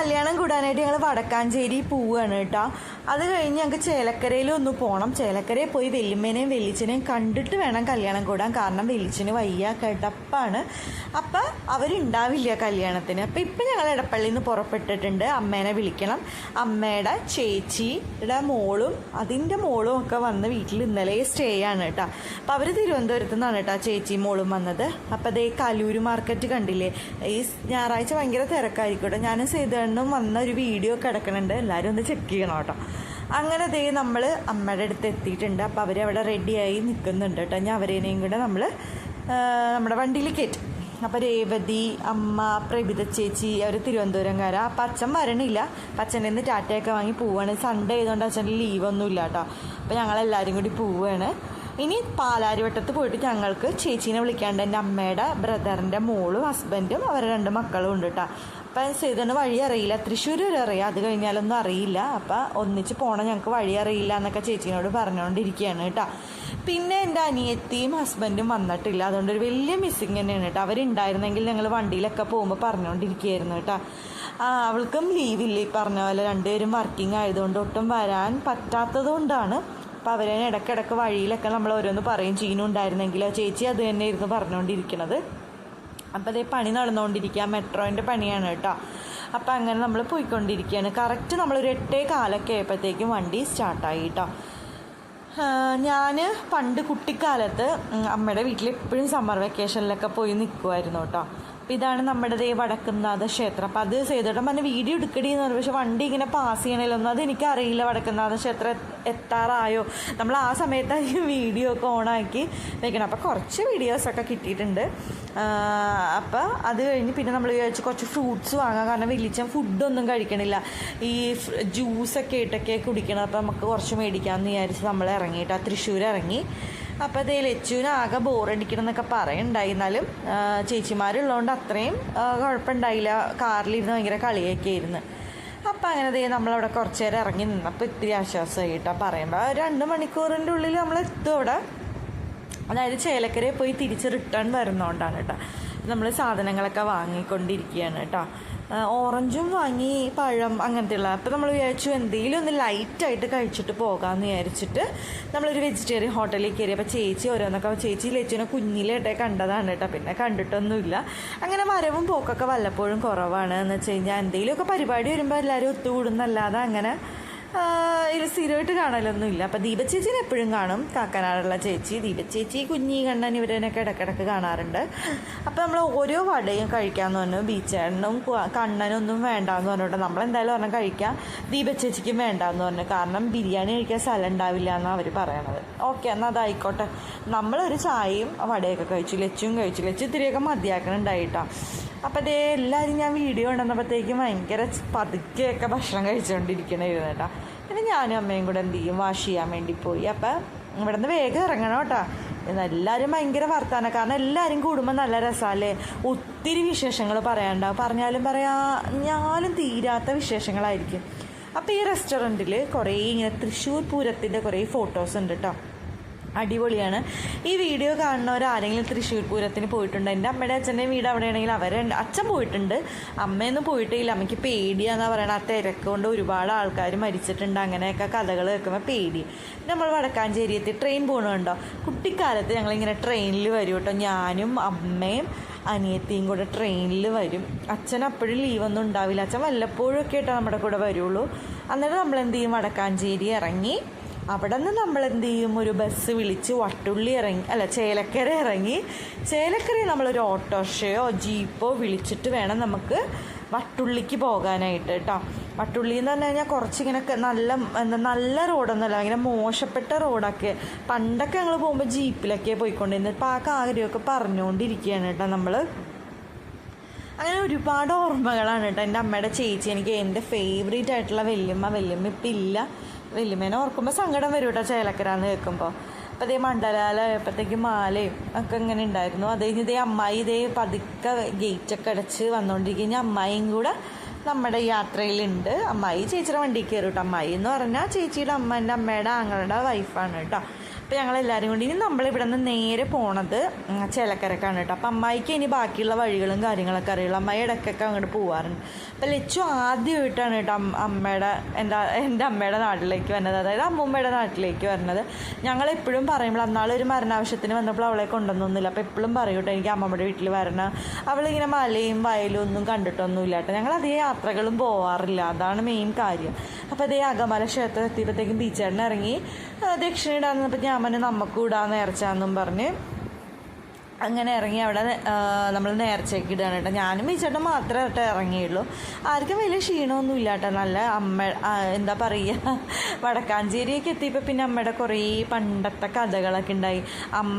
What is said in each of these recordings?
കല്യാണം കൂടാനായിട്ട് ഞങ്ങൾ വടക്കാഞ്ചേരി പോവുകയാണ് കേട്ടോ. അത് കഴിഞ്ഞ് ഞങ്ങൾക്ക് ചേലക്കരയിൽ ഒന്ന് പോകണം ചേലക്കരയിൽ പോയി വെല്ലുമ്മേനെയും വെല്ലിച്ചനെയും കണ്ടിട്ട് വേണം കല്യാണം കൂടാൻ. കാരണം വെല്ലിച്ചന് വയ്യ കിടപ്പാണ് അപ്പം അവരുണ്ടാവില്ല കല്യാണത്തിന്. അപ്പം ഇപ്പം ഞങ്ങൾ ഇടപ്പള്ളിയിൽ നിന്ന് പുറപ്പെട്ടിട്ടുണ്ട്. അമ്മേനെ വിളിക്കണം. അമ്മയുടെ ചേച്ചിയുടെ മോളും അതിന്റെ മോളും ഒക്കെ വന്ന് വീട്ടിൽ ഇന്നലെ സ്റ്റേ ആണ് കേട്ടോ. അപ്പോൾ അവർ തിരുവനന്തപുരത്ത് നിന്നാണ് കേട്ടോ ചേച്ചിയും മോളും വന്നത്. അപ്പോൾ അതേ കലൂര് മാർക്കറ്റ് കണ്ടില്ലേ? ഈ ഞായറാഴ്ച ഭയങ്കര തിരക്കായിരിക്കും കേട്ടോ. ഞാനും സേതുണ്ണും വന്ന ഒരു വീഡിയോ കിടക്കണുണ്ട് എല്ലാവരും ഒന്ന് ചെക്ക് ചെയ്യണം കേട്ടോ. അങ്ങനെ ദേ നമ്മൾ അമ്മയുടെ അടുത്ത് എത്തിയിട്ടുണ്ട്. അപ്പോൾ അവരവിടെ റെഡിയായി നിൽക്കുന്നുണ്ട് കേട്ടോ. ഞാൻ അവരേനെയും കൂടെ നമ്മൾ നമ്മുടെ വണ്ടിയിൽ കയറ്റും അപ്പോൾ രേവതി അമ്മ പ്രഭിത ചേച്ചി അവർ തിരുവനന്തപുരംകാരാ. അപ്പം അച്ഛൻ വരണില്ല. അപ്പം അച്ഛന്റെ നിന്ന് ടാറ്റയൊക്കെ വാങ്ങി പോവാണ്. സൺഡേ ആയതുകൊണ്ട് അച്ഛന്റെ ലീവൊന്നും ഇല്ല കേട്ടോ. അപ്പോൾ ഞങ്ങളെല്ലാവരും കൂടി പോവുകയാണ് ഇനി പാലാരിവട്ടത്ത് പോയിട്ട് ഞങ്ങൾക്ക് ചേച്ചീനെ വിളിക്കാണ്ട് എന്റെ അമ്മയുടെ ബ്രദറിന്റെ മോളും ഹസ്ബൻഡും അവരുടെ രണ്ട് മക്കളും ഉണ്ട് കേട്ടോ. അപ്പം സീതന് വഴി അറിയില്ല. തൃശ്ശൂർ വരെ അറിയാം. അത് കഴിഞ്ഞാലൊന്നും അറിയില്ല. അപ്പം ഒന്നിച്ച് പോകണം ഞങ്ങൾക്ക് വഴി അറിയില്ല എന്നൊക്കെ ചേച്ചീനോട് പറഞ്ഞുകൊണ്ടിരിക്കുകയാണ് കേട്ടോ. പിന്നെ എന്റെ അനിയത്തിയും ഹസ്ബൻഡും വന്നിട്ടില്ല. അതുകൊണ്ട് ഒരു വലിയ മിസ്സിങ് തന്നെയാണ് കേട്ടോ. അവരുണ്ടായിരുന്നെങ്കിൽ ഞങ്ങൾ വണ്ടിയിലൊക്കെ പോകുമ്പോൾ പറഞ്ഞുകൊണ്ടിരിക്കുകയായിരുന്നു കേട്ടോ. അവൾക്കും ലീവില്ല ഈ പറഞ്ഞ പോലെ രണ്ടുപേരും വർക്കിംഗ് ആയതുകൊണ്ട് ഒട്ടും വരാൻ പറ്റാത്തതുകൊണ്ടാണ് അപ്പോൾ അവരെ ഇടയ്ക്കിടയ്ക്ക് വഴിയിലൊക്കെ നമ്മൾ ഓരോന്ന് പറയും. ചീനു ഉണ്ടായിരുന്നെങ്കിൽ ചേച്ചി അത് തന്നെയായിരുന്നു പറഞ്ഞുകൊണ്ടിരിക്കുന്നത് അപ്പോൾ അതേ പണി നടന്നുകൊണ്ടിരിക്കുക മെട്രോന്റെ പണിയാണ് കേട്ടോ. അപ്പോൾ അങ്ങനെ നമ്മൾ പോയിക്കൊണ്ടിരിക്കുകയാണ് കറക്റ്റ് നമ്മളൊരു എട്ടേ കാലൊക്കെ ആയപ്പോഴത്തേക്കും വണ്ടി സ്റ്റാർട്ടായി കേട്ടോ. ഞാൻ പണ്ട് കുട്ടിക്കാലത്ത് അമ്മയുടെ വീട്ടിൽ എപ്പോഴും സമ്മർ വെക്കേഷനിലൊക്കെ പോയി നിൽക്കുമായിരുന്നു കേട്ടോ. അപ്പോൾ ഇതാണ് നമ്മുടെ ദേ വടക്കുംനാഥ ക്ഷേത്രം. അപ്പം അത് ചെയ്തിട്ട് പറഞ്ഞ വീഡിയോ എടുക്കടി എന്ന് പറഞ്ഞു. പക്ഷെ വണ്ടി ഇങ്ങനെ പാസ് ചെയ്യണമല്ലോന്നും അത് എനിക്കറിയില്ല വടക്കുംനാഥ ക്ഷേത്രം എത്താറായോ. നമ്മൾ ആ സമയത്തായിരിക്കും വീഡിയോ ഒക്കെ ഓണാക്കി വെക്കണം. അപ്പോൾ കുറച്ച് വീഡിയോസൊക്കെ കിട്ടിയിട്ടുണ്ട്. അപ്പോൾ അത് കഴിഞ്ഞ് പിന്നെ നമ്മൾ വിചാരിച്ചു കുറച്ച് ഫ്രൂട്ട്സ് വാങ്ങാം. കാരണം വലിയ ഫുഡൊന്നും കഴിക്കണില്ല. ഈ ജ്യൂസൊക്കെ ഇട്ടൊക്കെ കുടിക്കണം. അപ്പോൾ നമുക്ക് കുറച്ച് മേടിക്കാമെന്ന് വിചാരിച്ച് നമ്മൾ ഇറങ്ങിയിട്ട് ആ തൃശ്ശൂർ ഇറങ്ങി. അപ്പോൾ അതേ ലച്ചുവിന് ആകെ ബോറടിക്കണം പറയുണ്ടായി. എന്നാലും ചേച്ചിമാരുള്ളതുകൊണ്ട് അത്രയും കുഴപ്പമുണ്ടായില്ല കാറിലിരുന്ന് ഭയങ്കര കളിയൊക്കെ ആയിരുന്നു അപ്പം അങ്ങനെ ദേ നമ്മളവിടെ കുറച്ച് നേരം ഇറങ്ങി നിന്നപ്പോൾ ഇത്തിരി ആശ്വാസമായി കേട്ടോ പറയുമ്പോൾ രണ്ട് മണിക്കൂറിന്റെ ഉള്ളിൽ നമ്മൾ എത്തും അവിടെ. അതായത് ചേലക്കരയിൽ പോയി തിരിച്ച് റിട്ടേൺ വരുന്നതുകൊണ്ടാണ് കേട്ടോ നമ്മൾ സാധനങ്ങളൊക്കെ വാങ്ങിക്കൊണ്ടിരിക്കുകയാണ് കേട്ടോ ഓറഞ്ചും വാങ്ങി പഴം അങ്ങനത്തെ ഉള്ള അപ്പോൾ നമ്മൾ വിചാരിച്ചു എന്തെങ്കിലും ഒന്ന് ലൈറ്റായിട്ട് കഴിച്ചിട്ട് പോകാമെന്ന് വിചാരിച്ചിട്ട് നമ്മളൊരു വെജിറ്റേറിയൻ ഹോട്ടലിൽ കയറി. അപ്പോൾ ചേച്ചി ഓരോന്നൊക്കെ ചേച്ചി ലച്ചുവിനെ കുഞ്ഞിലേട്ടെ കണ്ടതാണ് കേട്ടോ. പിന്നെ കണ്ടിട്ടൊന്നുമില്ല. അങ്ങനെ വരവും പോക്കൊക്കെ വല്ലപ്പോഴും കുറവാണ് എന്ന് വെച്ച് കഴിഞ്ഞാൽ എന്തെങ്കിലുമൊക്കെ പരിപാടി വരുമ്പോൾ എല്ലാവരും ഒത്തുകൂടുന്നല്ലാതെ അങ്ങനെ സ്ഥിരമായിട്ട് കാണലൊന്നുമില്ല. അപ്പം ദീപ ചേച്ചിനെ എപ്പോഴും കാണും. കാക്കനാടുള്ള ചേച്ചി ദീപ ചേച്ചി കുഞ്ഞി കണ്ണൻ ഇവരനൊക്കെ ഇടക്കിടക്ക് കാണാറുണ്ട്. അപ്പം നമ്മൾ ഓരോ വടയും കഴിക്കാമെന്ന് പറഞ്ഞു. ബീച്ചേണ്ണും കണ്ണനൊന്നും വേണ്ടാന്ന് പറഞ്ഞിട്ട്. നമ്മളെന്തായാലും പറഞ്ഞാൽ കഴിക്കാം. ദീപ ചേച്ചിക്കും വേണ്ടാന്ന് പറഞ്ഞു. കാരണം ബിരിയാണി കഴിക്കാൻ സ്ഥലം ഉണ്ടാവില്ല എന്നാണ് അവർ പറയണത്. ഓക്കെ എന്നാൽ അതായിക്കോട്ടെ. നമ്മളൊരു ചായയും വടയൊക്കെ കഴിച്ചു. ലച്ചും കഴിച്ചു. ലച്ചു ഇത്തിരിയൊക്കെ മതിയാക്കണുണ്ടായിട്ടാ. അപ്പം അതേ എല്ലാവരും ഞാൻ വീഡിയോ ഉണ്ടെന്നപ്പോഴത്തേക്കും ഭയങ്കര പതുക്കെയൊക്കെ ഭക്ഷണം കഴിച്ചുകൊണ്ടിരിക്കണേ കേട്ടോ. പിന്നെ ഞാനും അമ്മയും കൂടെ എന്ത് ചെയ്യും? വാഷ് ചെയ്യാൻ വേണ്ടി പോയി. അപ്പം ഇവിടെ നിന്ന് വേഗം ഇറങ്ങണം കേട്ടോ. എല്ലാവരും ഭയങ്കര വർത്താനം. കാരണം എല്ലാവരും കൂടുമ്പോൾ നല്ല രസമല്ലേ ഒത്തിരി വിശേഷങ്ങൾ പറയാനുണ്ടാവും. പറഞ്ഞാലും പറയാ ഞാനും തീരാത്ത വിശേഷങ്ങളായിരിക്കും. അപ്പോൾ ഈ റെസ്റ്റോറന്റിൽ കുറേ ഇങ്ങനെ തൃശ്ശൂർ പൂരത്തിന്റെ കുറേ ഫോട്ടോസ് ഉണ്ട് കേട്ടോ അടിപൊളിയാണ്. ഈ വീഡിയോ കാണുന്നവർ ആരെങ്കിലും തൃശ്ശൂർ പൂരത്തിന് പോയിട്ടുണ്ട്? എന്റെ അമ്മയുടെ അച്ഛന്റെ വീട് അവിടെയാണെങ്കിൽ അവരെ അച്ഛൻ പോയിട്ടുണ്ട്. അമ്മയൊന്നും പോയിട്ടില്ല. അമ്മയ്ക്ക് പേടിയാന്ന് പറയണത് ആ തിരക്ക് കൊണ്ട് ഒരുപാട് ആൾക്കാർ മരിച്ചിട്ടുണ്ട്. അങ്ങനെയൊക്കെ കഥകൾ കേൾക്കുമ്പോൾ പേടി. നമ്മൾ വടക്കാഞ്ചേരി എത്തി ട്രെയിൻ പോകണുണ്ടോ കുട്ടിക്കാലത്ത് ഞങ്ങളിങ്ങനെ ട്രെയിനിൽ വരും കേട്ടോ. ഞാനും അമ്മയും അനിയത്തിയും കൂടെ ട്രെയിനിൽ വരും. അച്ഛൻ അപ്പോഴും ലീവൊന്നും ഉണ്ടാവില്ല. അച്ഛൻ വല്ലപ്പോഴും ഒക്കെ ആയിട്ടാണ് നമ്മുടെ കൂടെ വരുള്ളൂ. അന്നേരം നമ്മൾ എന്ത് ചെയ്യും? വടക്കാഞ്ചേരി ഇറങ്ങി അവിടെ നിന്ന് നമ്മൾ എന്ത് ചെയ്യും ഒരു ബസ് വിളിച്ച് വട്ടുള്ളി ഇറങ്ങി അല്ല ചേലക്കര ഇറങ്ങി. ചേലക്കരയിൽ നമ്മളൊരു ഓട്ടോറിക്ഷയോ ജീപ്പോ വിളിച്ചിട്ട് വേണം നമുക്ക് വട്ടുള്ളിക്ക് പോകാനായിട്ട് കേട്ടോ വട്ടുള്ളി എന്ന് പറഞ്ഞു കഴിഞ്ഞാൽ കുറച്ചിങ്ങനെ നല്ല എന്താ നല്ല റോഡൊന്നുമല്ല ഇങ്ങനെ മോശപ്പെട്ട റോഡൊക്കെ. പണ്ടൊക്കെ ഞങ്ങൾ പോകുമ്പോൾ ജീപ്പിലൊക്കെ പോയിക്കൊണ്ടിരുന്നത്. ഇപ്പോൾ ആ കാര്യമൊക്കെ പറഞ്ഞുകൊണ്ടിരിക്കുകയാണ് കേട്ടോ നമ്മൾ അങ്ങനെ ഒരുപാട് ഓർമ്മകളാണ് കേട്ടോ എന്റെ അമ്മയുടെ ചേച്ചി. എനിക്ക് എന്റെ ഫേവറേറ്റ് ആയിട്ടുള്ള വല്യമ്മ വല്യമ്മ ഇപ്പം ഇല്ല. വല്യമ്മേനെ ഓർക്കുമ്പോൾ സങ്കടം വരും കേട്ടോ ചേലക്കരാന്ന് കേൾക്കുമ്പോൾ അപ്പോൾ ഇതേ മണ്ഡലാലായപ്പോഴത്തേക്ക് മാലയും ഒക്കെ ഇങ്ങനെ ഉണ്ടായിരുന്നു അത് കഴിഞ്ഞ് ഇതേ അമ്മായി ഇതേ പതുക്കെ ഗേറ്റൊക്കെ അടച്ച് വന്നുകൊണ്ടിരിക്കുന്ന അമ്മായിയും കൂടെ നമ്മുടെ യാത്രയിലുണ്ട്. അമ്മായി ചേച്ചിയുടെ വണ്ടിക്ക് കയറി കേട്ടോ അമ്മായി എന്ന് പറഞ്ഞാൽ ചേച്ചിയുടെ അമ്മ എന്റെ അമ്മയുടെ ആങ്ങളുടെ വൈഫാണ് കേട്ടോ അപ്പോൾ ഞങ്ങൾ എല്ലാവരും കൂടി ഇനി നമ്മളിവിടെ നിന്ന് നേരെ പോണത് ചിലക്കരക്കാണ് കേട്ടോ. അപ്പം അമ്മായിക്ക് ഇനി ബാക്കിയുള്ള വഴികളും കാര്യങ്ങളൊക്കെ അറിയുള്ളൂ. അമ്മായി ഇടയ്ക്കൊക്കെ അങ്ങോട്ട് പോവാറുണ്ട്. അപ്പം ലച്ചു ആദ്യമായിട്ടാണ് കേട്ടോ അമ്മ- അമ്മയുടെ എന്റെ എന്റെ അമ്മയുടെ നാട്ടിലേക്ക് വരുന്നത് അതായത് അമ്മൂമ്മയുടെ നാട്ടിലേക്ക് വരുന്നത് ഞങ്ങളെപ്പോഴും പറയുമ്പോൾ അന്നാളൊരു മരണാവശ്യത്തിന് വന്നപ്പോൾ അവളെ കൊണ്ടുവന്നൊന്നുമില്ല. അപ്പോൾ എപ്പോഴും പറയും കേട്ടോ എനിക്ക് അമ്മമ്മയുടെ വീട്ടിൽ വരണം. അവളിങ്ങനെ മലയും വയലും ഒന്നും കണ്ടിട്ടൊന്നുമില്ല കേട്ടോ. ഞങ്ങൾ അധികം യാത്രകളും പോവാറില്ല. അതാണ് മെയിൻ കാര്യം. അപ്പോൾ അതേ അകമല ക്ഷേത്രം എത്തിയപ്പോഴത്തേക്കും ബീച്ചേട്ടൻ ദക്ഷിണ ഇടാന്നപ്പോൾ ഞാൻ പറഞ്ഞു നമുക്ക് ഇടാൻ നേർച്ചാന്നും പറഞ്ഞ്. അങ്ങനെ ഇറങ്ങി അവിടെ നമ്മൾ നേർച്ചയ്ക്ക് ഇടുകയാണ് കേട്ടോ. ഞാനും ഈ ചേട്ടൻ മാത്രമേ കേട്ടോ ഇറങ്ങിയുള്ളൂ. ആർക്കും വലിയ ക്ഷീണമൊന്നും ഇല്ല കേട്ടോ നല്ല അമ്മ എന്താ പറയുക വടക്കാഞ്ചേരിയൊക്കെ എത്തിയപ്പോൾ പിന്നെ അമ്മയുടെ കുറേ പണ്ടത്തെ കഥകളൊക്കെ ഉണ്ടായി. അമ്മ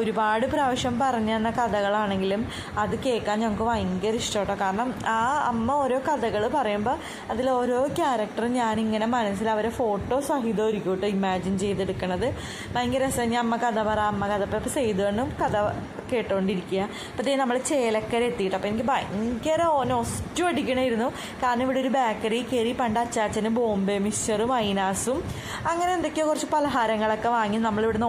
ഒരുപാട് പ്രാവശ്യം പറഞ്ഞു തന്ന കഥകളാണെങ്കിലും അത് കേൾക്കാൻ ഞങ്ങൾക്ക് ഭയങ്കര ഇഷ്ടം കേട്ടോ കാരണം ആ അമ്മ ഓരോ കഥകൾ പറയുമ്പോൾ അതിൽ ഓരോ ക്യാരക്ടറും ഞാനിങ്ങനെ മനസ്സിൽ അവരെ ഫോട്ടോ സഹിതം സഹിതമായിരിക്കും കേട്ടോ ഇമാജിൻ ചെയ്തെടുക്കണത്. ഭയങ്കര രസം. ഞാൻ അമ്മ കഥ പറ അമ്മ കഥ. ഇപ്പോൾ ചെയ്തുകൊണ്ടും കഥ കേട്ടോണ്ടിരിക്കുക അപ്പോൾ ഇതേ നമ്മൾ ചേലക്കര എത്തിയിട്ട് അപ്പോൾ എനിക്ക് ഭയങ്കര നൊസ്റ്റു അടിക്കണമായിരുന്നു കാരണം ഇവിടെ ഒരു ബേക്കറി കയറി പണ്ട് അച്ചാച്ചന് ബോംബെ മിക്സറും മൈനാസും അങ്ങനെ എന്തൊക്കെയോ കുറച്ച് പലഹാരങ്ങളൊക്കെ വാങ്ങി നമ്മളിവിടുന്ന്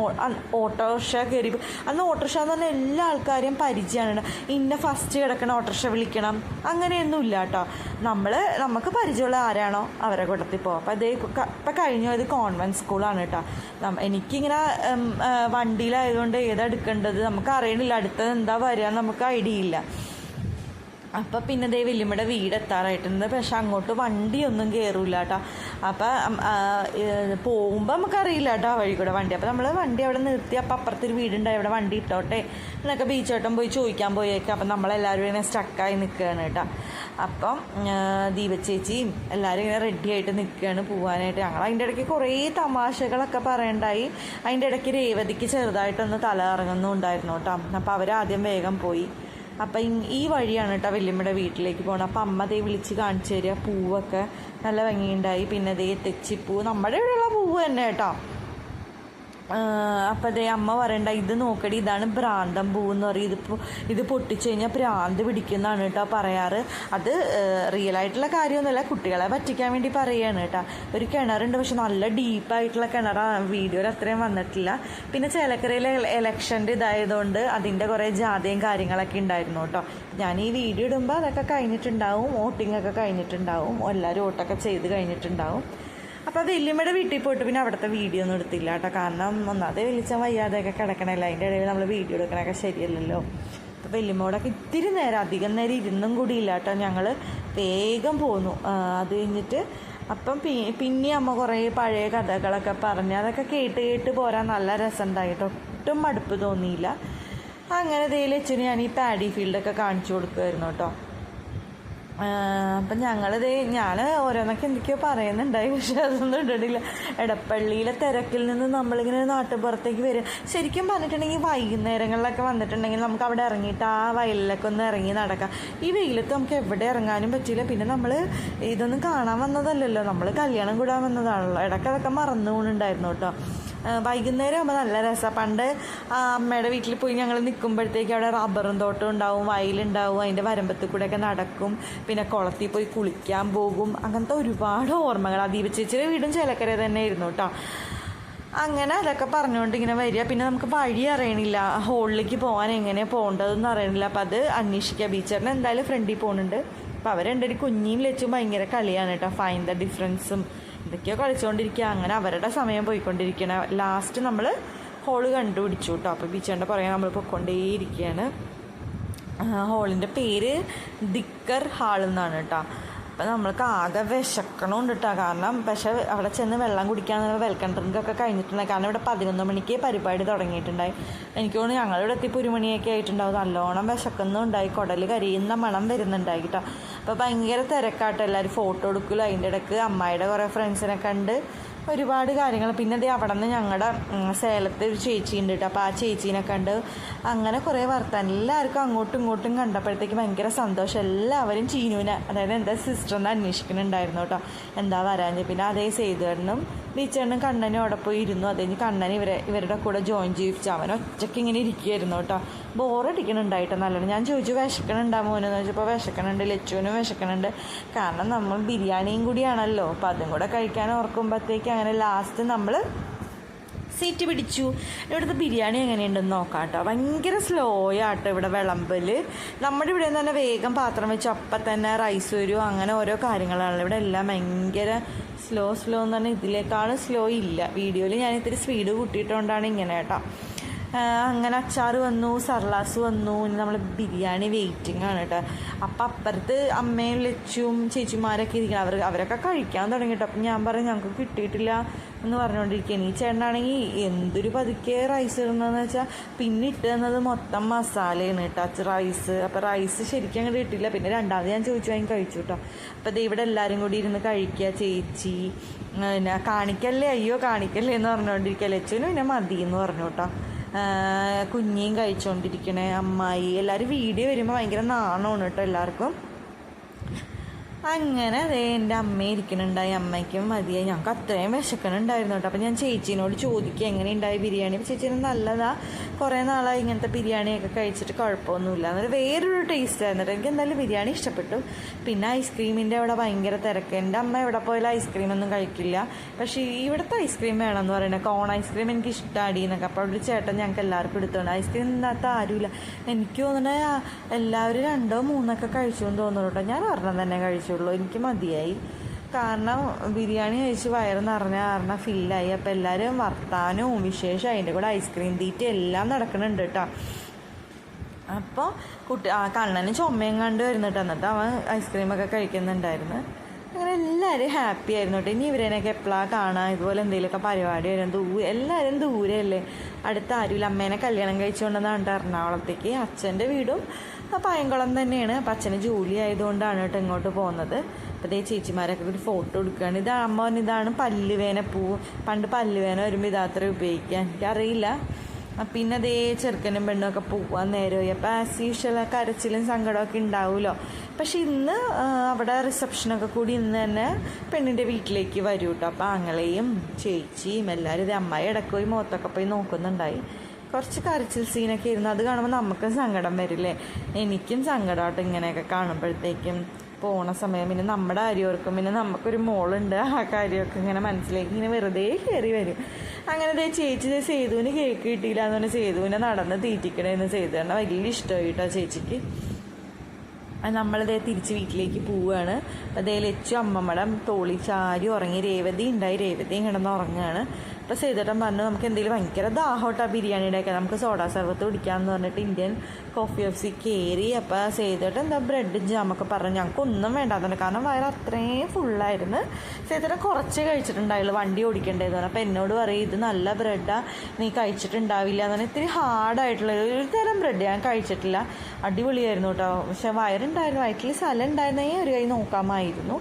ഓട്ടോറിക്ഷ കയറി അന്ന് ഓട്ടോറിക്ഷ എന്ന് പറഞ്ഞാൽ എല്ലാ ആൾക്കാരെയും പരിചയമാണ് ഇന്ന ഫസ്റ്റ് കിടക്കണ ഓട്ടോറിക്ഷ വിളിക്കണം. അങ്ങനെയൊന്നും ഇല്ല കേട്ടോ. നമ്മൾ നമുക്ക് പരിചയമുള്ള ആരാണോ അവരെ കൂട്ടത്തിൽ പോകും അപ്പോൾ അതേ ഇപ്പം കഴിഞ്ഞ ഇത് കോൺവെന്റ് സ്കൂളാണ് കേട്ടോ. എനിക്കിങ്ങനെ വണ്ടിയിലായതുകൊണ്ട് ഏതാ എടുക്കേണ്ടത് നമുക്ക് അറിയണില്ല. അടുത്തത് എന്താ വരിക നമുക്ക് ഐഡിയ ഇല്ല. അപ്പം പിന്നെ ദേ വല്യമ്മയുടെ വീട് എത്താറായിട്ടുണ്ട്. പക്ഷെ അങ്ങോട്ട് വണ്ടിയൊന്നും കയറൂല കേട്ടോ. അപ്പം പോകുമ്പോൾ നമുക്കറിയില്ല കേട്ടോ വഴി കൂടെ വണ്ടി. അപ്പം നമ്മൾ വണ്ടി അവിടെ നിർത്തി അപ്പം അപ്പുറത്തൊരു വീടുണ്ടായി. അവിടെ വണ്ടി ഇട്ടോട്ടെ. എന്നൊക്കെ ബീച്ചോട്ടം പോയി ചോദിക്കാൻ പോയേക്കാം. അപ്പം നമ്മളെല്ലാവരും ഇങ്ങനെ സ്റ്റക്കായി നിൽക്കുകയാണ് കേട്ടോ. അപ്പം ദീപച്ചേച്ചിയും എല്ലാവരും ഇങ്ങനെ റെഡി ആയിട്ട് നിൽക്കുകയാണ് പോകാനായിട്ട് ഞങ്ങൾ അതിന്റെ ഇടയ്ക്ക് കുറേ തമാശകളൊക്കെ പറയണ്ടായി. അതിന്റെ ഇടയ്ക്ക് രേവതിക്ക് ചെറുതായിട്ടൊന്ന് തല ഇറങ്ങുന്നുണ്ടായിരുന്നു കേട്ടോ. അപ്പോൾ അവരാദ്യം വേഗം പോയി. അപ്പം ഈ വഴിയാണ് കേട്ടോ വല്യമ്മയുടെ വീട്ടിലേക്ക് പോകണം അപ്പം അമ്മ ദേ വിളിച്ച് കാണിച്ചു തരിക പൂവൊക്കെ. നല്ല ഭംഗിയുണ്ടായി. പിന്നെ ദേ തെച്ചിപ്പൂ. നമ്മുടെ ഇവിടെയുള്ള പൂവ് തന്നെ കേട്ടോ. അപ്പം അതേ അമ്മ പറയണ്ട ഇത് നോക്കടി ഇതാണ് ഭ്രാന്തം പൂ എന്ന് പറയും. ഇതിപ്പോൾ ഇത് പൊട്ടിച്ചു കഴിഞ്ഞാൽ ഭ്രാന്ത് പിടിക്കുന്നതാണ് കേട്ടോ പറയാറ്. അത് റിയൽ ആയിട്ടുള്ള കാര്യമൊന്നുമല്ല കുട്ടികളെ പറ്റിക്കാൻ വേണ്ടി പറയുകയാണ് കേട്ടോ. ഒരു കിണറുണ്ട് പക്ഷെ നല്ല ഡീപ്പായിട്ടുള്ള കിണറാണ് വീഡിയോയിൽ അത്രയും വന്നിട്ടില്ല. പിന്നെ ചേലക്കരയിലെ ഇലക്ഷന്റെ ഇതായതുകൊണ്ട് അതിന്റെ കുറേ ജാഥയും കാര്യങ്ങളൊക്കെ ഉണ്ടായിരുന്നു കേട്ടോ. ഞാൻ ഈ വീഡിയോ ഇടുമ്പോൾ അതൊക്കെ കഴിഞ്ഞിട്ടുണ്ടാവും വോട്ടിംഗ് ഒക്കെ കഴിഞ്ഞിട്ടുണ്ടാവും എല്ലാവരും വോട്ടൊക്കെ ചെയ്ത് കഴിഞ്ഞിട്ടുണ്ടാവും. അപ്പോൾ വല്യമ്മയുടെ വീട്ടിൽ പോയിട്ട് പിന്നെ അവിടുത്തെ വീഡിയോ ഒന്നും എടുത്തില്ല കേട്ടോ. കാരണം ഒന്നാമത് വെളിച്ചം വയ്യാതെയൊക്കെ കിടക്കണല്ലോ. അതിന്റെ ഇടയിൽ നമ്മൾ വീഡിയോ എടുക്കണൊക്കെ ശരിയല്ലല്ലോ. അപ്പോൾ വല്യമ്മയോടൊക്കെ ഇത്തിരി നേരം അധികം നേരം ഇരുന്നും കൂടി ഇല്ല കേട്ടോ. ഞങ്ങൾ വേഗം പോന്നു. അത് കഴിഞ്ഞിട്ട് അപ്പം പിന്നെ അമ്മ കുറേ പഴയ കഥകളൊക്കെ പറഞ്ഞ് അതൊക്കെ കേട്ട് കേട്ട് പോരാൻ നല്ല രസമുണ്ടായിട്ട്. ഒട്ടും മടുപ്പ് തോന്നിയില്ല. അങ്ങനെ ഇതേലും അച്ഛന് ഞാൻ ഈ പാഡി ഫീൽഡൊക്കെ കാണിച്ചു കൊടുക്കുമായിരുന്നു കേട്ടോ. അപ്പം ഞങ്ങളിത് ഞാൻ ഓരോന്നൊക്കെ എന്തൊക്കെയോ പറയുന്നുണ്ടായി പക്ഷെ അതൊന്നും ഇട്ടിട്ടില്ല. എടപ്പള്ളിയിലെ തിരക്കിൽ നിന്ന് നമ്മളിങ്ങനെ നാട്ടുപുറത്തേക്ക് വരും ശരിക്കും പറഞ്ഞിട്ടുണ്ടെങ്കിൽ വൈകുന്നേരങ്ങളിലൊക്കെ വന്നിട്ടുണ്ടെങ്കിൽ നമുക്ക് അവിടെ ഇറങ്ങിയിട്ട് ആ വയലിലൊക്കെ ഒന്ന് ഇറങ്ങി നടക്കാം. ഈ വെയിലത്ത് നമുക്ക് എവിടെ ഇറങ്ങാനും പറ്റില്ല പിന്നെ നമ്മൾ ഇതൊന്നും കാണാൻ വന്നതല്ലല്ലോ. നമ്മൾ കല്യാണം കൂടാൻ വന്നതാണല്ലോ. ഇടയ്ക്ക് മറന്നു പോകുന്നുണ്ടായിരുന്നു കേട്ടോ. വൈകുന്നേരം ആകുമ്പോൾ നല്ല രസമാണ് പണ്ട് അമ്മയുടെ വീട്ടിൽ പോയി ഞങ്ങൾ നിൽക്കുമ്പോഴത്തേക്ക് അവിടെ റബ്ബറും തോട്ടം ഉണ്ടാവും വയലുണ്ടാവും അതിന്റെ വരമ്പത്തിൽ കൂടെയൊക്കെ നടക്കും പിന്നെ കുളത്തിൽ പോയി കുളിക്കാൻ പോകും. അങ്ങനത്തെ ഒരുപാട് ഓർമ്മകൾ ദീപ ചേച്ചിയുടെ വീടും ചേലക്കര തന്നെ ആയിരുന്നു കേട്ടോ അങ്ങനെ അതൊക്കെ പറഞ്ഞുകൊണ്ട് ഇങ്ങനെ വരിക. പിന്നെ നമുക്ക് വഴി അറിയണില്ല. ഹോളിലേക്ക് പോകാൻ എങ്ങനെ പോകേണ്ടതെന്ന് അറിയണില്ല. അപ്പം അത് അന്വേഷിക്കുക ബീച്ചറിന് എന്തായാലും ഫ്രണ്ടിൽ പോകുന്നുണ്ട് അപ്പം രണ്ടൊരു കുഞ്ഞിയും ലച്ചും ഭയങ്കര കളിയാണ് കേട്ടോ ഫൈൻ ദ ഡിഫറൻസും എന്തൊക്കെയോ കളിച്ചുകൊണ്ടിരിക്കുക അങ്ങനെ അവരുടെ സമയം പോയിക്കൊണ്ടിരിക്കണം ലാസ്റ്റ് നമ്മൾ ഹോൾ കണ്ടുപിടിച്ചു കേട്ടോ അപ്പോൾ ബീച്ചേന്റെ പുറകെ നമ്മൾ പൊയ്ക്കൊണ്ടേയിരിക്കുകയാണ് ഹോളിന്റെ പേര് ദിക്കർ ഹാൾ എന്നാണ് കേട്ടോ. അപ്പം നമ്മൾക്ക് ആകെ വിശക്കണമുണ്ട് കേട്ടോ കാരണം പക്ഷേ അവിടെ ചെന്ന് വെള്ളം കുടിക്കാനുള്ള വെൽക്കം ഡ്രിങ്ക് ഒക്കെ കഴിഞ്ഞിട്ടുണ്ടായി കാരണം ഇവിടെ പതിനൊന്ന് മണിക്ക് പരിപാടി തുടങ്ങിയിട്ടുണ്ടായി. എനിക്ക് തോന്നുന്നു ഞങ്ങളിവിടെ എത്തിയപ്പോൾ ഒരു മണിയൊക്കെ ആയിട്ടുണ്ടാവും. നല്ലോണം വിശക്കുന്നുണ്ടായി. കുടൽ കരിയുന്ന മണം വരുന്നുണ്ടായി കേട്ടോ അപ്പോൾ ഭയങ്കര തിരക്കാട്ടോ. എല്ലാവരും ഫോട്ടോ എടുക്കലും. അതിന്റെ ഇടയ്ക്ക് അമ്മായിയുടെ കുറേ ഫ്രണ്ട്സിനെ കണ്ട് ഒരുപാട് കാര്യങ്ങൾ. പിന്നെ ദേ അവിടെ നിന്ന് ഞങ്ങളുടെ സേലത്ത് ഒരു ചേച്ചി ഉണ്ട് കേട്ടോ അപ്പോൾ ആ ചേച്ചീനെ കണ്ട് അങ്ങനെ കുറേ വർത്താനം എല്ലാവർക്കും അങ്ങോട്ടും ഇങ്ങോട്ടും കണ്ടപ്പോഴത്തേക്ക് ഭയങ്കര സന്തോഷം. എല്ലാവരും ചീനുവിനെ അതായത് എന്റെ സിസ്റ്ററിനെ അന്വേഷിക്കുന്നുണ്ടായിരുന്നു കേട്ടോ എന്താ വരാഞ്ഞ് പിന്നെ അതേ സേതുവേട്ടനും ബീച്ചേട്ടനും കണ്ണനും അവിടെ പോയി ഇരുന്നു. അത് കഴിഞ്ഞ് കണ്ണൻ ഇവരെ ഇവരുടെ കൂടെ ജോയിൻ ചെയ്യിപ്പിച്ചു. അവൻ ഒറ്റയ്ക്ക് ഇങ്ങനെ ഇരിക്കുകയായിരുന്നു കേട്ടോ. ബോറടിക്കണുണ്ടായിട്ട് നല്ലോണം. ഞാൻ ചോദിച്ചു വിശക്കണുണ്ടാ മോനെന്ന് ചോദിച്ചപ്പോൾ വിശക്കണുണ്ട് ലച്ചുവിനും വിശക്കണുണ്ട്. കാരണം നമ്മൾ ബിരിയാണിയും കൂടിയാണല്ലോ. അപ്പോൾ അതും കൂടെ കഴിക്കാൻ ഓർക്കുമ്പോഴത്തേക്ക് അങ്ങനെ ലാസ്റ്റ് നമ്മൾ സീറ്റ് പിടിച്ചു. ഇവിടുത്തെ ബിരിയാണി എങ്ങനെയുണ്ടെന്ന് നോക്കാം കേട്ടോ ഭയങ്കര സ്ലോ ആട്ടോ ഇവിടെ വിളമ്പൽ നമ്മുടെ ഇവിടെ നിന്ന് തന്നെ വേഗം പാത്രം വെച്ച് അപ്പം തന്നെ റൈസ് വരും അങ്ങനെ ഓരോ കാര്യങ്ങളാണല്ലോ ഇവിടെ എല്ലാം ഭയങ്കര സ്ലോ സ്ലോ എന്ന് പറഞ്ഞാൽ ഇതിലേക്കാളും സ്ലോ ഇല്ല. വീഡിയോയിൽ ഞാൻ ഇത്തിരി സ്പീഡ് കൂട്ടിയിട്ടുകൊണ്ടാണ് ഇങ്ങനെ കേട്ടോ. അങ്ങനെ അച്ചാർ വന്നു സർലാസ് വന്നു ഇനി നമ്മൾ ബിരിയാണി വെയിറ്റിംഗ് ആണ് കേട്ടോ. അപ്പം അപ്പുറത്ത് അമ്മയും ലച്ചും ചേച്ചിമാരൊക്കെ ഇരിക്കണം അവർ അവരൊക്കെ കഴിക്കാൻ തുടങ്ങി കേട്ടോ അപ്പം ഞാൻ പറഞ്ഞു ഞങ്ങൾക്ക് കിട്ടിയിട്ടില്ല എന്ന് പറഞ്ഞുകൊണ്ടിരിക്കുകയാണ് ഈ ചേട്ടനാണെങ്കിൽ എന്തൊരു പതുക്കെ റൈസ് ഇടുന്നതെന്ന് വെച്ചാൽ പിന്നെ ഇട്ട് തന്നത് മൊത്തം മസാലയാണ് കേട്ടോ റൈസ് അപ്പോൾ റൈസ് ശരിക്കും അങ്ങോട്ട് ഇട്ടില്ല പിന്നെ രണ്ടാമത് ഞാൻ ചോദിച്ചു വാങ്ങി കഴിച്ചു കേട്ടോ അപ്പോൾ ദേ ഇവിടെ എല്ലാവരും കൂടി ഇരുന്ന് കഴിക്കുക ചേച്ചി. പിന്നെ കാണിക്കല്ലേ? അയ്യോ കാണിക്കല്ലേ എന്ന് പറഞ്ഞുകൊണ്ടിരിക്കുക ലച്ചുവിന് പിന്നെ മതി എന്ന് പറഞ്ഞു കേട്ടോ കുഞ്ഞിയും കഴിച്ചുകൊണ്ടിരിക്കണേ അമ്മായി. എല്ലാവരും വീഡിയോ വരുമ്പോൾ ഭയങ്കര നാണമാണ് കേട്ടോ എല്ലാവർക്കും. അങ്ങനെ അതേ എന്റെ അമ്മ ഇരിക്കണുണ്ടായി അമ്മയ്ക്കും മതിയായി. ഞങ്ങൾക്ക് അത്രയും വിശക്കണുണ്ടായിരുന്നു കേട്ടോ. അപ്പം ഞാൻ ചേച്ചീനോട് ചോദിക്കുക എങ്ങനെയുണ്ടായി ബിരിയാണി? അപ്പം ചേച്ചീന് നല്ലതാ. കുറേ നാളായി ഇങ്ങനത്തെ ബിരിയാണിയൊക്കെ കഴിച്ചിട്ട് കുഴപ്പമൊന്നുമില്ല. എന്നൊരു വേറൊരു ടേസ്റ്റ് ആയിരുന്നു എനിക്ക് എന്തായാലും ബിരിയാണി ഇഷ്ടപ്പെട്ടു. പിന്നെ ഐസ്ക്രീമിന്റെ അവിടെ ഭയങ്കര തിരക്ക്. എന്റെ അമ്മ എവിടെ പോയാലും ഐസ്ക്രീമൊന്നും കഴിക്കില്ല. പക്ഷേ ഇവിടുത്തെ ഐസ്ക്രീം വേണമെന്ന് പറയുന്നത് കോൺ ഐസ്ക്രീം എനിക്ക് ഇഷ്ടമാടി എന്നൊക്കെ. അപ്പോൾ ഒരു ചേട്ടൻ ഞങ്ങൾക്ക് എല്ലാവർക്കും എടുത്തോണ്ട് ഐസ്ക്രീം ഇന്നത്തെ ആരുമില്ല. എനിക്ക് തോന്നുന്നത് എല്ലാവരും രണ്ടോ മൂന്നൊക്കെ കഴിച്ചു എന്ന് തോന്നുന്നു കേട്ടോ. ഞാൻ ഒരെണ്ണം തന്നെ കഴിച്ചുള്ളൂ. എനിക്ക് മതിയായി. കാരണം ബിരിയാണി കഴിച്ച് വയറ് നിറഞ്ഞ കാരണം ഫില്ലായി. അപ്പോൾ എല്ലാവരും വർത്താനവും വിശേഷം അതിന്റെ കൂടെ ഐസ്ക്രീം തീറ്റ എല്ലാം നടക്കുന്നുണ്ട് കേട്ടോ. അപ്പോൾ കുട്ടി ആ കണ്ണന് ചുമയും കണ്ട് വരുന്നിട്ട് എന്നിട്ട് അവൻ ഐസ്ക്രീമൊക്കെ കഴിക്കുന്നുണ്ടായിരുന്നു. അങ്ങനെ എല്ലാവരും ഹാപ്പി ആയിരുന്നു കേട്ടോ ഇനി ഇവരേനൊക്കെ എപ്പോഴാണ് കാണാം? ഇതുപോലെ എന്തെങ്കിലുമൊക്കെ പരിപാടി വരും. ദൂരെ എല്ലാവരും ദൂരെയല്ലേ? അടുത്ത ആരുമില്ല. അമ്മേനെ കല്യാണം കഴിച്ചുകൊണ്ടെന്നാണ് എറണാകുളത്തേക്ക്. അച്ഛന്റെ വീടും പയങ്കുളം തന്നെയാണ്. അപ്പം അച്ഛന് ജോലി ആയതുകൊണ്ടാണ് കേട്ടോ ഇങ്ങോട്ട് പോകുന്നത് അപ്പോൾ ദേ ചേച്ചിമാരൊക്കെ കൂടി ഫോട്ടോ എടുക്കുകയാണ് ഇത് അമ്മ ഇതാണ് പല്ലുവേന പൂ. പണ്ട് പല്ലുവേന വരുമ്പോൾ ഇതാത്ര ഉപയോഗിക്കാൻ. എനിക്കറിയില്ല. പിന്നെ അതേ ചെറുക്കനും പെണ്ണും ഒക്കെ പോവാൻ നേരമായി. അപ്പോൾ ആസ് യൂഷ്വൽ കരച്ചിലും സങ്കടമൊക്കെ ഉണ്ടാവുമല്ലോ പക്ഷെ ഇന്ന് അവിടെ റിസപ്ഷനൊക്കെ കൂടി ഇന്ന് തന്നെ പെണ്ണിന്റെ വീട്ടിലേക്ക് വരൂ കേട്ടോ അപ്പോൾ ആങ്ങളെയും ചേച്ചിയും എല്ലാവരും ഇത് അമ്മായി ഇടയ്ക്ക് പോയി മുഖത്തൊക്കെ പോയി നോക്കുന്നുണ്ടായി. കുറച്ച് കരച്ചിൽ സീനൊക്കെ ഇരുന്നു അത് കാണുമ്പോൾ നമുക്കും സങ്കടം വരില്ലേ? എനിക്കും സങ്കടമായിട്ട് ഇങ്ങനെയൊക്കെ കാണുമ്പോഴത്തേക്കും. പോണ സമയം. പിന്നെ നമ്മുടെ കാര്യം ഓർക്കും പിന്നെ നമുക്കൊരു മോളുണ്ട്. ആ കാര്യമൊക്കെ ഇങ്ങനെ മനസ്സിലേക്ക് ഇങ്ങനെ വെറുതെ കയറി വരും. അങ്ങനെ ദേ ചേച്ചി ദേ സേതുവിന് കേക്ക് കിട്ടിയില്ല എന്ന് പറഞ്ഞാൽ സേതുവിനെ നടന്ന് തീറ്റിക്കണേന്ന് സേതു കാരണം വലിയ ഇഷ്ടമായി കേട്ടോ ചേച്ചിക്ക് നമ്മളിതേ തിരിച്ച് വീട്ടിലേക്ക് പോവുകയാണ് അതേ ലച്ചു അമ്മമ്മടം തോളി ഉറങ്ങി. രേവതി ഉണ്ടായി. രേവതിയും കിടന്ന് ഉറങ്ങുകയാണ് അപ്പോൾ സേതുട്ടൻ പറഞ്ഞു നമുക്ക് എന്തെങ്കിലും ഭയങ്കര ദാഹോട്ടാ ബിരിയാണിയുടെ ഒക്കെ. നമുക്ക് സോഡാ സർവത്ത് കുടിക്കാമെന്ന് പറഞ്ഞിട്ട് ഇന്ത്യൻ കോഫി ഓഫീസിൽ കയറി അപ്പോൾ സേതുട്ടൻ എന്താ ബ്രെഡ് ജാമൊക്കെ പറഞ്ഞു. ഞങ്ങൾക്ക് ഒന്നും വേണ്ടാന്നുണ്ട്. കാരണം വയറ് അത്രയും ഫുള്ളായിരുന്നു സേതുട്ടൻ കുറച്ച് കഴിച്ചിട്ടുണ്ടായുള്ളൂ. വണ്ടി ഓടിക്കേണ്ടതെന്ന് പറഞ്ഞു. അപ്പോൾ എന്നോട് പറയും ഇത് നല്ല ബ്രെഡാണ് നീ കഴിച്ചിട്ടുണ്ടാവില്ല. എന്ന് പറഞ്ഞാൽ ഇത്തിരി ഹാർഡായിട്ടുള്ള ഒരു തരം ബ്രെഡ് ഞാൻ കഴിച്ചിട്ടില്ല. അടിപൊളിയായിരുന്നു കേട്ടോ. പക്ഷെ വയറുണ്ടായിരുന്നു. വയറ്റിൽ സ്ഥലം ഉണ്ടായിരുന്നെങ്കിൽ ഒരു കൈ നോക്കാമായിരുന്നു.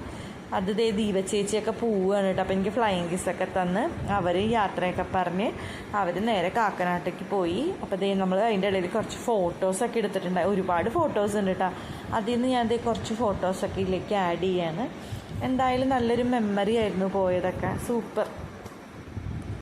അത് ദേ ദീപച്ചേച്ചിയൊക്കെ പോവുകയാണ് കേട്ടോ. അപ്പോൾ എനിക്ക് ഫ്ലൈയിങ് കിസ്സൊക്കെ തന്ന് അവർ യാത്രയൊക്കെ പറഞ്ഞ് അവർ നേരെ കാക്കനാട്ടേക്ക് പോയി. അപ്പോൾ ദേ നമ്മൾ അതിന്റെ ഇടയിൽ കുറച്ച് ഫോട്ടോസൊക്കെ എടുത്തിട്ടുണ്ട് ഒരുപാട് ഫോട്ടോസ് ഉണ്ട് കേട്ടോ. അതിൽ നിന്ന് ഞാൻ ദേ കുറച്ച് ഫോട്ടോസൊക്കെ ഇതിലേക്ക് ആഡ് ചെയ്യാണ്. എന്തായാലും നല്ലൊരു മെമ്മറി ആയിരുന്നു പോയതൊക്കെ. സൂപ്പർ